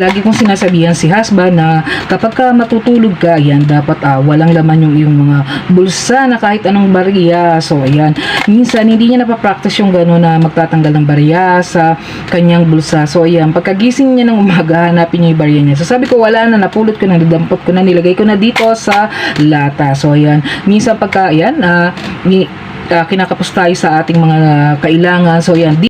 Lagi kong sinasabihan si husband na kapag ka matutulog ka, yan, dapat ah, walang laman yung iyong mga bulsa na kahit anong bariya. So, ayan. Minsan, hindi niya napapractice yung gano'n na magtatanggal ng bariya sa kanyang bulsa. So, ayan. Pagkagising niya ng umaga, hanapin niya yung bariya niya. So, sabi ko, wala na, napulot ko na, nidampot ko na, nilagay ko na dito sa lata. So, ayan. Minsan, pagka, ayan, ah, ni, ah, kinakapos tayo sa ating mga kailangan. So, ayan.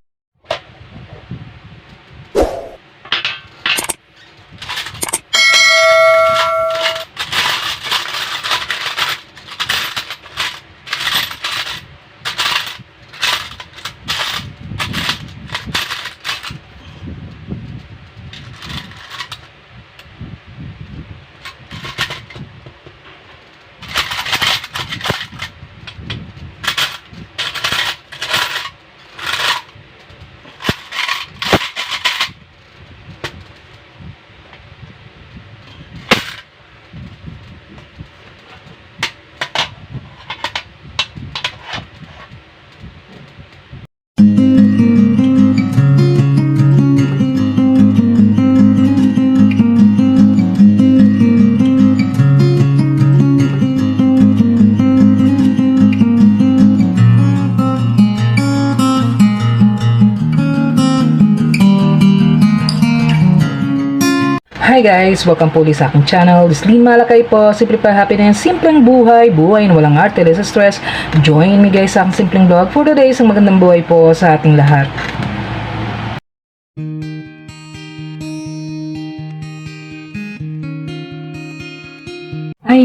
Hi guys! Welcome po ulit sa aking channel. This Lynn Malakay po. Simple pa happy na yan. Simpleng buhay. Buhay na walang arte. Less stress. Join me guys sa aking simpleng vlog for today. Isang magandang buhay po sa ating lahat.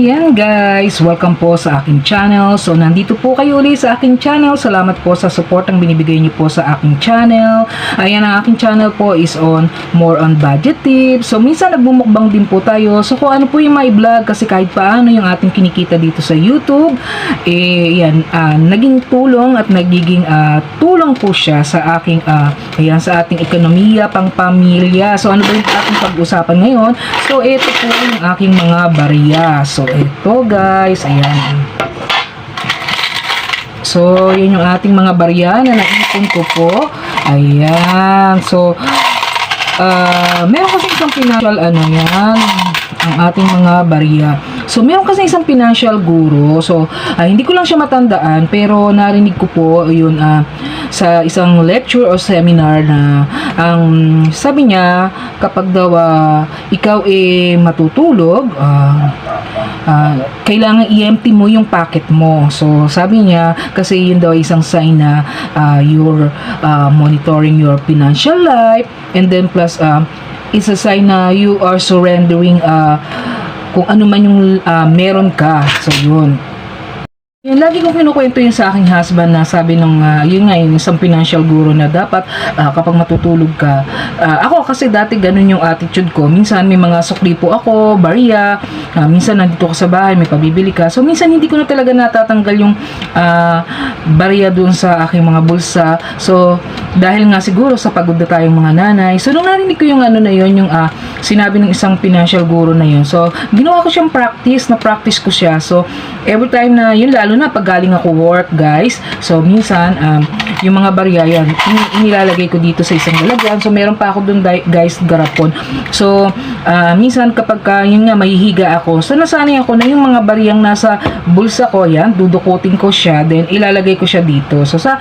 Ayan guys, welcome po sa aking channel. So nandito po kayo ulit sa aking channel. Salamat po sa support ang binibigay niyo po sa aking channel. Ayan ang aking channel po is on more on budget tips. So minsan nagmumukbang din po tayo. So kung ano po yung may vlog kasi kahit paano yung ating kinikita dito sa YouTube, eh yan, ah, naging tulong at nagiging ah, tulong po siya sa aking ah, ayan, sa ating ekonomiya, pang pamilya. So ano ba yung ating pag-usapan ngayon? So ito po yung aking mga barya. So ito guys, ayan. So, yun yung ating mga barya na naipon ko po. Ayan. So, ah meron kasi isang financial ano yan, ang ating mga barya. So, meron kasi isang financial guru. So, ah, hindi ko lang siya matandaan, pero narinig ko po yun ah, sa isang lecture o seminar na ang sabi niya, kapag daw ah, ikaw eh matutulog, ah, ah, kailangan i-empty mo yung pocket mo. So, sabi niya, kasi yun daw isang sign na ah, you're ah, monitoring your financial life and then plus ah, it's a sign na you are surrendering ah, kung ano man yung ah, meron ka. So, yun. Yan, lagi kong kinukwento yun sa aking husband na sabi nung, ah, yun nga, yung isang financial guru na dapat ah, kapag matutulog ka. ah, ako kasi dati ganun yung attitude ko. Minsan may mga sukli ako, barya, ah, minsan nandito ka sa bahay, may pabibili ka. So minsan hindi ko na talaga natatanggal yung ah, barya dun sa aking mga bulsa. So dahil nga siguro sa pagod na tayong mga nanay. So nung narinig ko yung ano na yun, yung ah, sinabi ng isang financial guru na yun. So ginawa ko siyang practice, na practice ko siya. So every time na yun, lalo na pag galing ako work, guys. So, minsan, um, yung mga barya yan, in- inilalagay ko dito sa isang lalagyan. So, meron pa ako dun, guys, garapon. So, ah, minsan kapag ka, yun nga, mahihiga ako, so nasanay ako na yung mga baryang nasa bulsa ko, yan, dudukutin ko siya, then ilalagay ko siya dito. So, sa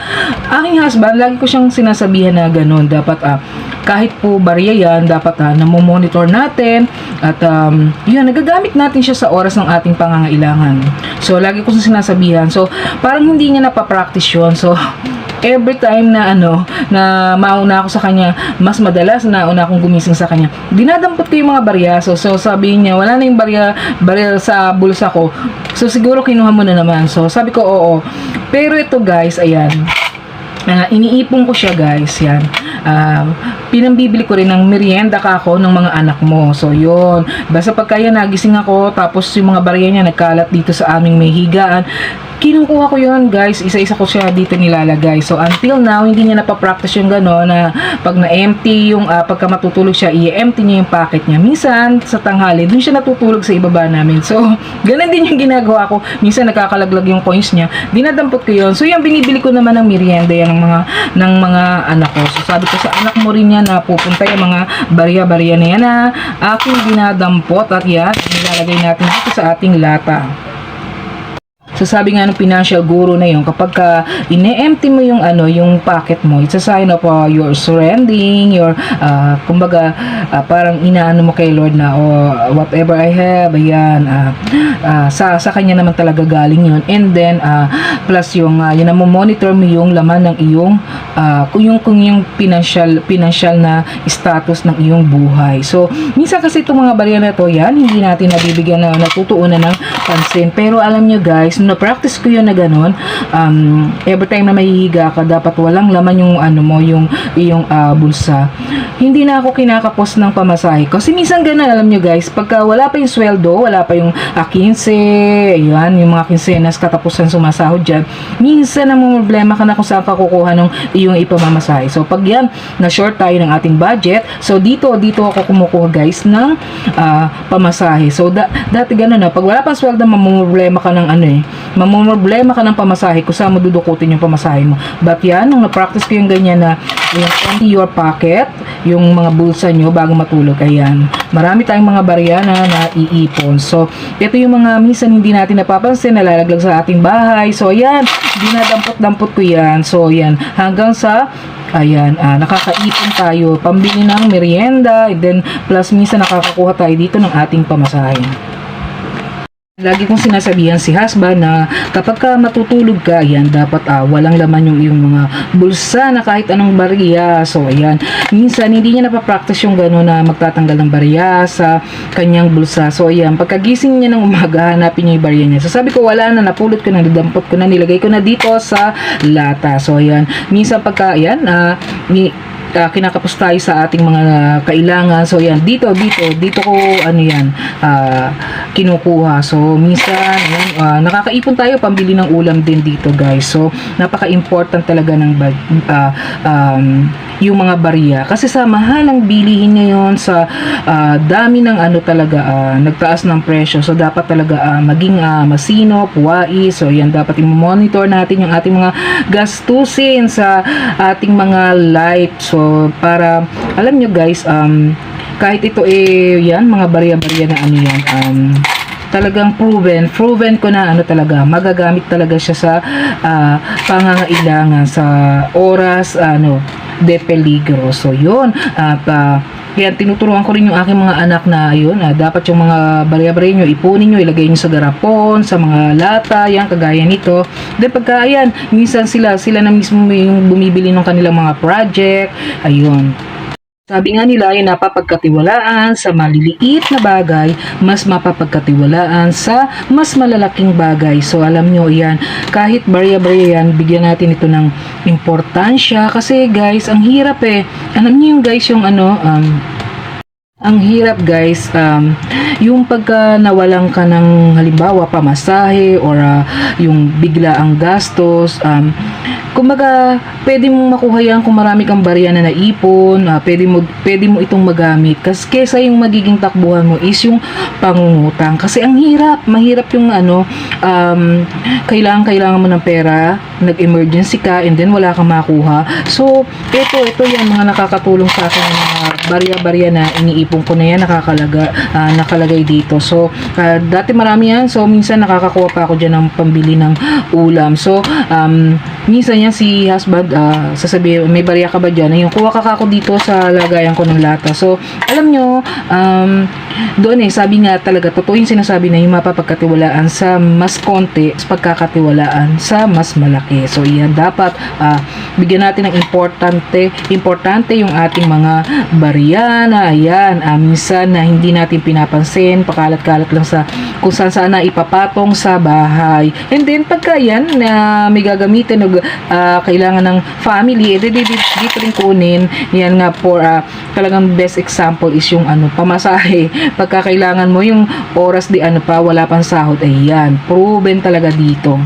aking husband, lagi ko siyang sinasabihan na ganun, dapat, ah, kahit po barya yan, dapat ah, namomonitor natin at um, yun, nagagamit natin siya sa oras ng ating pangangailangan. So, lagi ko sinasabihan. So, parang hindi niya napapractice yun. So, every time na ano, na mauna ako sa kanya, mas madalas na nauna akong gumising sa kanya, dinadampot ko yung mga barya. So, so sabihin niya, wala na yung barya, barya sa bulsa ko. So, siguro kinuha mo na naman. So, sabi ko, oo. Pero ito guys, ayan, Ah, iniipon ko siya guys, yan. Ah, pinambibili ko rin ng merienda ka ako ng mga anak mo. So, yun. Basta pagka yan, nagising ako, tapos yung mga barya niya nagkalat dito sa aming may higaan, kinukuha ko yun guys, isa-isa ko siya dito nilalagay. So until now, hindi niya napapractice yung gano'n na pag na-empty yung, ah, pagka matutulog siya, i-empty niya yung pocket niya. Minsan, sa tanghali, dun siya natutulog sa ibaba namin. So, ganun din yung ginagawa ko. Minsan, nakakalaglag yung coins niya. Dinadampot ko yun. So, yung binibili ko naman ng merienda yan ng mga, ng mga anak ko. So, sabi ko sa anak mo rin yan na pupunta yung mga barya-barya na yan na aking dinadampot at yan, nilalagay natin dito sa ating lata. So sabi nga ng financial guru na yun, kapag ka ine-empty mo yung ano, yung pocket mo, it's a sign of uh, your surrendering, your, uh, kumbaga, uh, parang inaano mo kay Lord na, oh, whatever I have, ayan, uh, uh, sa, sa kanya naman talaga galing yun. And then, uh, plus yung, uh, yun na mo monitor mo yung laman ng iyong, uh, yung, kung yung financial, financial na status ng iyong buhay. So, minsan kasi itong mga barya na to, yan, hindi natin nabibigyan na natutuunan ng pansin. Pero alam nyo guys, na-practice ko yun na ganun, um, every time na mahihiga ka, dapat walang laman yung ano mo, yung iyong ah, bulsa. Hindi na ako kinakapos ng pamasahe. Kasi minsan ganun, alam nyo guys, pagka wala pa yung sweldo, wala pa yung ah, 15, ayan, yung mga kinsenas katapusan sumasahod dyan, minsan ang problema ka na kung saan ka kukuha ng iyong ipamamasahe. So, pag yan, na-short tayo ng ating budget, so dito, dito ako kumukuha guys ng ah, pamasahe. So, da- dati ganun na, pag wala pang sweldo, mamumroblema ka ng ano eh, mamumroblema ka ng pamasahe kung saan mo dudukutin yung pamasahe mo. But yan, nung na-practice ko yung ganyan na yung empty your pocket, yung mga bulsa nyo bago matulog, ayan. Marami tayong mga barya na naiipon. So, ito yung mga minsan hindi natin napapansin, nalalaglag sa ating bahay. So, ayan, dinadampot-dampot ko yan. So, ayan, hanggang sa Ayan, ah, nakakaipon tayo, pambili ng merienda, and then plus minsan nakakakuha tayo dito ng ating pamasahe. Lagi kong sinasabihan si husband na kapag ka matutulog ka, yan, dapat ah, walang laman yung iyong mga bulsa na kahit anong bariya. So, ayan. Minsan, hindi niya napapractice yung gano'n na magtatanggal ng bariya sa kanyang bulsa. So, ayan. Pagkagising niya ng umaga, hanapin niya yung bariya niya. So, sabi ko, wala na, napulot ko na, nidampot ko na, nilagay ko na dito sa lata. So, ayan. Minsan, pagka, ayan, ah, ni, ah, kinakapos tayo sa ating mga kailangan. So, yan. Dito, dito, dito ko, ano yan, ah, kinukuha. So, minsan, ayan, ah, nakakaipon tayo pambili ng ulam din dito, guys. So, napaka-important talaga ng ah, um, yung mga barya. Kasi sa mahal ng bilihin ngayon, sa ah, dami ng ano talaga, ah, nagtaas ng presyo. So, dapat talaga ah, maging ah, masino, puwais. So, yan, dapat i-monitor natin yung ating mga gastusin sa ating mga life. So, para, alam nyo guys, um, kahit ito eh, yan, mga barya-barya na ano yan, um, talagang proven, proven ko na ano talaga, magagamit talaga siya sa ah, pangangailangan sa oras, ano, de peligro. So, yun, at ah, kaya tinuturuan ko rin yung aking mga anak na yun, ah, dapat yung mga barya-barya nyo, ipunin nyo, ilagay nyo sa garapon, sa mga lata, yan, kagaya nito. Then pagka, ayan, minsan sila, sila na mismo yung bumibili ng kanilang mga project, ayun. Sabi nga nila ay napapagkatiwalaan sa maliliit na bagay, mas mapapagkatiwalaan sa mas malalaking bagay. So alam nyo yan, kahit barya-barya yan, bigyan natin ito ng importansya kasi guys, ang hirap eh. Alam nyo yung guys yung ano, um, ang hirap guys, um, yung pagka nawalan ka ng halimbawa pamasahe or ah, yung bigla ang gastos, um, kumbaga pwede mong makuha yan kung marami kang barya na naipon, ah, pwede, mo, pwede mo itong magamit. Kasi kesa yung magiging takbuhan mo is yung pangungutang. Kasi ang hirap, mahirap yung ano, um, kailangan, kailangan mo ng pera, nag-emergency ka, and then wala kang makuha. So, ito, ito yan, mga nakakatulong sa akin mga barya-barya na iniipon ko na yan, nakakalaga, ah, nakalagay dito. So, ah, dati marami yan, so minsan nakakakuha pa ako dyan ng pambili ng ulam. So, um, minsan yan si husband, ah, sasabi, may barya ka ba dyan? Yung kuha ka ako dito sa lagayan ko ng lata. So, alam nyo, um, doon eh, sabi nga talaga, totoo yung sinasabi na yung mapapagkatiwalaan sa mas konti, sa pagkakatiwalaan sa mas malaki. So, yan, dapat ah, bigyan natin ng importante, importante yung ating mga barya na, ayan, ah, minsan na hindi natin pinapansin, pakalat-kalat lang sa kung saan saan na ipapatong sa bahay. And then, pagka yan, na may gagamitin, o ah, kailangan ng family, eh, di- di- di- dito rin kunin, yan nga for ah, talagang best example is yung ano, pamasahe. Pagka kailangan mo yung oras di ano pa, wala pang sahod, ay yan, proven talaga dito.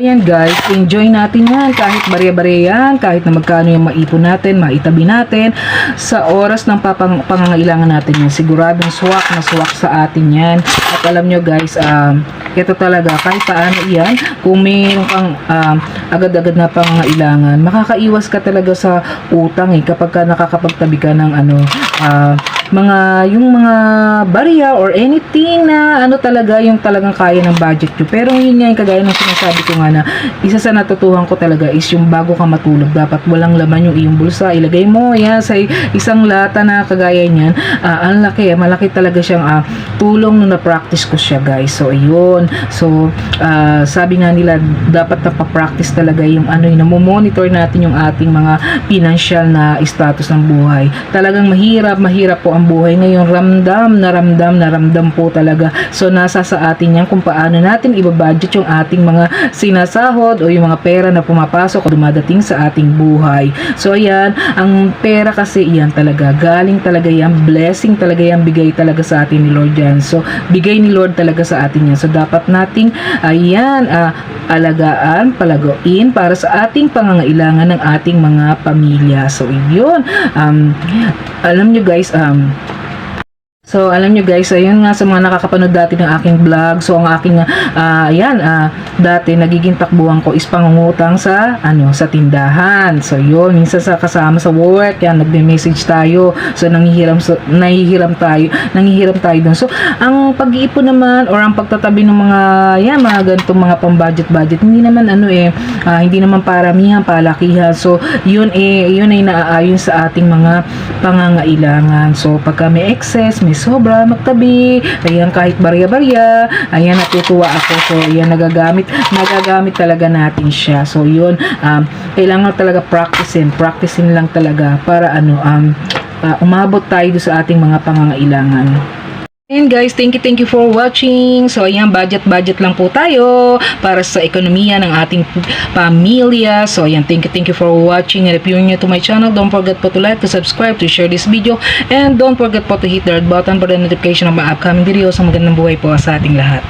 Ayan guys, enjoy natin yan kahit barya-barya yan, kahit na magkano yung maipon natin, maitabi natin sa oras ng pangangailangan natin yan. Siguradong swak na swak sa atin yan. At alam nyo guys, um, ito talaga, kahit paano yan, kung mayroon kang um, agad-agad na pangangailangan, makakaiwas ka talaga sa utang eh, kapag ka nakakapagtabi ka ng ano, ah, mga yung mga barya or anything na ano talaga yung talagang kaya ng budget nyo. Pero yun nga yung kagaya ng sinasabi ko nga na isa sa natutuhan ko talaga is yung bago ka matulog dapat walang laman yung iyong bulsa. Ilagay mo yan sa isang lata na kagaya niyan. Ah, ang laki, malaki talaga siyang ah, tulong nung na-practice ko siya guys. So ayun. So ah, sabi nga nila dapat napapractice talaga yung ano yung monitor natin yung ating mga financial na status ng buhay. Talagang mahirap, mahirap po ang buhay ngayon. Ramdam na ramdam na ramdam po talaga. So nasa sa atin yan kung paano natin ibabudget yung ating mga sinasahod o yung mga pera na pumapasok o dumadating sa ating buhay. So ayan, ang pera kasi yan talaga. Galing talaga yan. Blessing talaga yan. Bigay talaga sa atin ni Lord yan. So bigay ni Lord talaga sa atin yan. So dapat nating ayan, ah, alagaan, palaguin para sa ating pangangailangan ng ating mga pamilya. So yun, um, alam nyo guys, um, Amen. So, alam nyo guys, ayun nga sa mga nakakapanood dati ng aking vlog. So, ang aking, ah, ayan, ah, dati nagiging takbuhan ko is pangungutang sa, ano, sa tindahan. So, yun, minsan sa kasama sa work, yan, nagme-message tayo. So, nangihiram, so, nahihiram tayo, nangihiram tayo dun. So, ang pag-iipon naman, or ang pagtatabi ng mga, yan, mga ganitong mga pang-budget-budget, hindi naman, ano eh, ah, hindi naman paramihan, palakihan. So, yun eh, yun ay naaayon sa ating mga pangangailangan. So, pagka may excess, may sobra, magtabi. Ayan, kahit barya-barya. Ayan, natutuwa ako. So, ayan, nagagamit, nagagamit talaga natin siya. So, yun, um, kailangan talaga practicein. Practicein lang talaga para ano, um, uh, umabot tayo sa ating mga pangangailangan. And guys, thank you, thank you for watching. So, ayan, budget-budget lang po tayo para sa ekonomiya ng ating pamilya. So, ayan, thank you, thank you for watching. And if you're new to my channel, don't forget po to like, to subscribe, to share this video. And don't forget po to hit the red button for the notification of my upcoming videos. Ang magandang buhay po sa ating lahat.